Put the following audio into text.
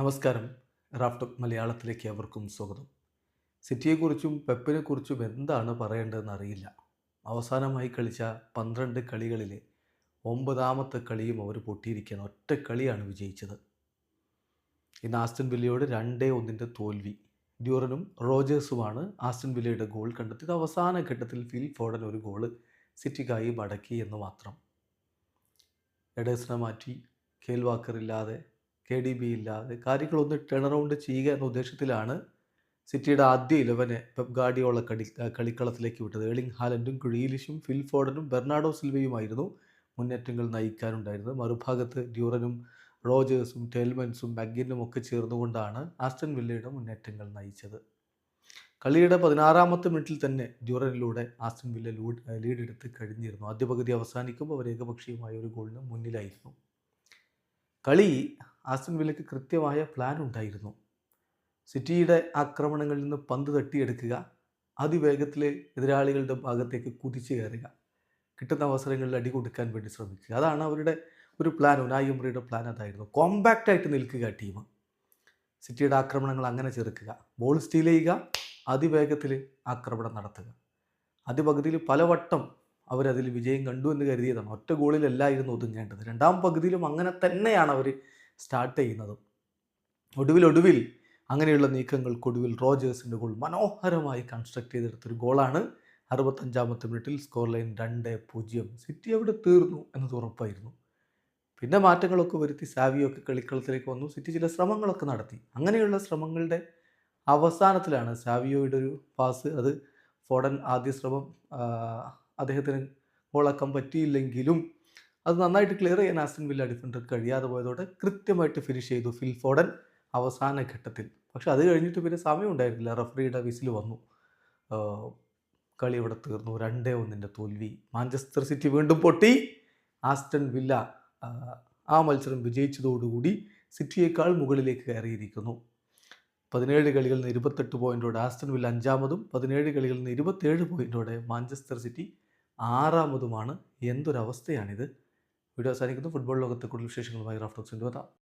നമസ്കാരം. റാഫ്റ്റോക്ക് മലയാളത്തിലേക്ക് അവർക്കും സ്വാഗതം. സിറ്റിയെക്കുറിച്ചും പെപ്പിനെക്കുറിച്ചും എന്താണ് പറയേണ്ടതെന്ന് അറിയില്ല. അവസാനമായി കളിച്ച പന്ത്രണ്ട് കളികളിലെ ഒമ്പതാമത്തെ കളിയും അവർ പൊട്ടിയിരിക്കുന്ന ഒറ്റ കളിയാണ് വിജയിച്ചത്. ഇന്ന് ആസ്റ്റൻ വില്ലയോട് രണ്ടേ ഒന്നിന്റെ തോൽവി. ഡ്യൂറനും റോജേഴ്സുമാണ് ആസ്റ്റൻ വില്ലയുടെ ഗോൾ കണ്ടെത്തിയത്. അവസാന ഘട്ടത്തിൽ ഫിൽ ഫോഡൻ ഒരു ഗോൾ സിറ്റിക്കായി മടക്കി എന്ന് മാത്രം. എഡേഴ്സിനെ മാറ്റി കേൽവാക്കർ ഇല്ലാതെ കെ ഡി ബി ഇല്ലാതെ കാര്യങ്ങളൊന്ന് ടേൺ അറൗണ്ട് ചെയ്യുക എന്ന ഉദ്ദേശത്തിലാണ് സിറ്റിയുടെ ആദ്യ ഇലവനെ പെപ് ഗാഡിയോള കളി കളിക്കളത്തിലേക്ക് വിട്ടത്. ഏളിംഗ് ഹാലൻഡും ക്രീലിഷും ഫിൽഫോർഡനും ബെർണാഡോ സിൽവയുമായിരുന്നു മുന്നേറ്റങ്ങൾ നയിക്കാനുണ്ടായിരുന്നത്. മറുഭാഗത്ത് ഡ്യൂറനും റോജേഴ്സും ടെൽമൻസും മഗ്ഗിനും ഒക്കെ ചേർന്നുകൊണ്ടാണ് ആസ്റ്റൺ വില്ലയുടെ മുന്നേറ്റങ്ങൾ നയിച്ചത്. കളിയുടെ പതിനാറാമത്തെ മിനിറ്റിൽ തന്നെ ഡ്യൂറനിലൂടെ ആസ്റ്റൺ വില്ല ലൂഡ് ലീഡെടുത്ത് കഴിഞ്ഞിരുന്നു. ആദ്യ പകുതി അവസാനിക്കുമ്പോൾ അവർ ഏകപക്ഷീയമായ ഒരു ഗോളിന് മുന്നിലായിരുന്നു. കളി ആസ്റ്റൺ വില്ലയ്ക്ക് കൃത്യമായ പ്ലാൻ ഉണ്ടായിരുന്നു. സിറ്റിയുടെ ആക്രമണങ്ങളിൽ നിന്ന് പന്ത് തട്ടിയെടുക്കുക അതിവേഗത്തിൽ എതിരാളികളുടെ ഭാഗത്തേക്ക് കുതിച്ചു കയറുക കിട്ടുന്ന അവസരങ്ങളിൽ അടി കൊടുക്കാൻ വേണ്ടി ശ്രമിക്കുക. അതാണ് അവരുടെ ഒരു പ്ലാൻ ഉനായി പ്ലാൻ അതായിരുന്നു. കോമ്പാക്റ്റ് ആയിട്ട് നിൽക്കുക ടീം സിറ്റിയുടെ ആക്രമണങ്ങൾ അങ്ങനെ ചെറുക്കുക. ബോൾ സ്റ്റീൽ ചെയ്യുക അതിവേഗത്തിൽ ആക്രമണം നടത്തുക. ആദ്യ പലവട്ടം അവരതിൽ വിജയം കണ്ടു എന്ന് കരുതിയതാണ്. ഒറ്റ ഗോളിലല്ലായിരുന്നു ഒതുങ്ങേണ്ടത്. രണ്ടാം പകുതിയിലും അങ്ങനെ തന്നെയാണ് അവർ സ്റ്റാർട്ട് ചെയ്യുന്നതും. ഒടുവിൽ ഒടുവിൽ അങ്ങനെയുള്ള നീക്കങ്ങൾക്കൊടുവിൽ റോജേഴ്സിന്റെ ഗോൾ മനോഹരമായി കൺസ്ട്രക്ട് ചെയ്തെടുത്തൊരു ഗോളാണ് അറുപത്തഞ്ചാമത്തെ മിനിറ്റിൽ സ്കോർ ലൈൻ രണ്ട് പൂജ്യം. സിറ്റി അവിടെ തീർന്നു എന്നത് ഉറപ്പായിരുന്നു. പിന്നെ മാറ്റങ്ങളൊക്കെ വരുത്തി സാവിയൊക്കെ കളിക്കളത്തിലേക്ക് വന്നു. സിറ്റി ചില ശ്രമങ്ങളൊക്കെ നടത്തി. അങ്ങനെയുള്ള ശ്രമങ്ങളുടെ അവസാനത്തിലാണ് സാവിയോയുടെ ഒരു പാസ് അത് ഫോഡൻ ആദ്യ ശ്രമം അദ്ദേഹത്തിന് ഗോളാക്കാൻ പറ്റിയില്ലെങ്കിലും അത് നന്നായിട്ട് ക്ലിയർ ചെയ്യാൻ ആസ്റ്റൻ വില്ല ഡിഫൻഡർ കഴിയാതെ പോയതോടെ കൃത്യമായിട്ട് ഫിനിഷ് ചെയ്തു ഫിൽ ഫോഡൻ അവസാന ഘട്ടത്തിൽ. പക്ഷെ അത് കഴിഞ്ഞിട്ട് പിന്നെ സമയം ഉണ്ടായിരുന്നില്ല. റഫറിയുടെ വിസിൽ വന്നു. കളി ഇവിടെ തീർന്നു. രണ്ടേ ഒന്നിന്റെ തോൽവി. മാഞ്ചസ്റ്റർ സിറ്റി വീണ്ടും പൊട്ടി. ആസ്റ്റൺ വില്ല ആ, മത്സരം വിജയിച്ചതോടുകൂടി സിറ്റിയേക്കാൾ മുകളിലേക്ക് കയറിയിരിക്കുന്നു. പതിനേഴ് കളികളിൽ നിന്ന് ഇരുപത്തെട്ട് പോയിന്റോടെ ആസ്റ്റൺ വില്ല അഞ്ചാമതും പതിനേഴ് കളികളിൽ നിന്ന് ഇരുപത്തേഴ് പോയിന്റോടെ മാഞ്ചസ്റ്റർ സിറ്റി ആറാമതുമാണ്. എന്തൊരവസ്ഥയാണിത്. വീഡിയോ അവസാനിക്കുന്നു. ഫുട്ബോൾ ലോകത്തെ കൂടുതൽ വിശേഷങ്ങളുമായി റാഫ്റ്റോക്സിന്റെ വരാം.